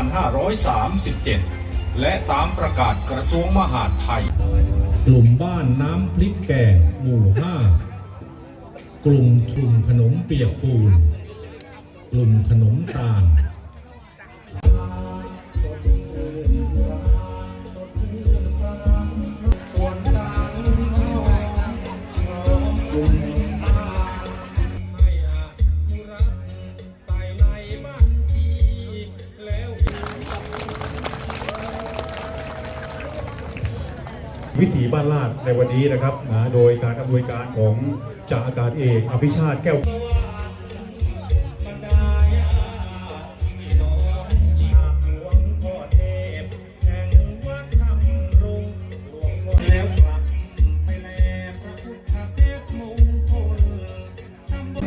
2537 และตามประกาศกระทรวงมหาดไทย กลุ่มบ้านน้ำพริกแกงหมู่ห้ากลุ่มชุมขนมเปียกปูน กลุ่มขนมตาล วิถีบ้านลาดในวันนี้นะครับนะโดยการอำนวยการของจ่าอากาศเอกอภิชาติแก้ว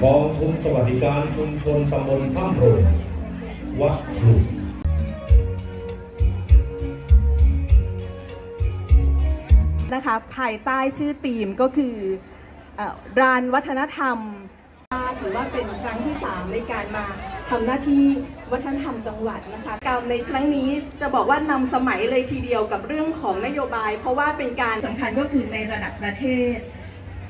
กองทุนสวัสดิการชุมชนตำบลถ้ำโรงวัดพลุ นะคะภายใต้ชื่อธีมก็คือเอ่อรานวัฒนธรรมถือว่าเป็นครั้งที่ 3 ในการมาทำหน้าที่วัฒนธรรมจังหวัดนะคะการในครั้งนี้จะบอกว่านำสมัยเลยทีเดียวกับเรื่องของนโยบาย เพราะว่าเป็นการสำคัญก็คือในระดับประเทศ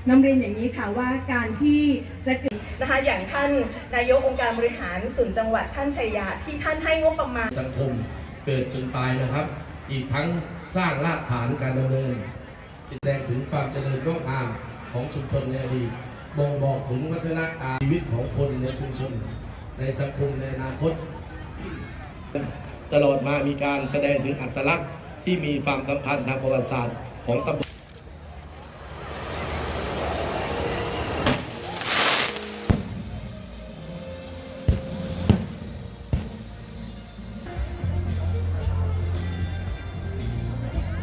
นำเรียนอย่างนี้ค่ะว่าการที่จะเกิดนะคะอย่างท่านนายกองค์การบริหารส่วนจังหวัดท่านชัยยาที่ท่านให้งบประมาณสังคมเกิดจนตายนะครับ อีกทั้งสร้างรากฐานการดำเนิน แสดงถึงความเจริญงอกงามของชุมชนในอดีตบ่งบอกถึงวัฒนธรรมชีวิตของคนในชุมชน ในสังคมในอนาคต ตลอดมามีการแสดงถึงอัตลักษณ์ที่มีความสัมพันธ์ทางประวัติศาสตร์ของตำบล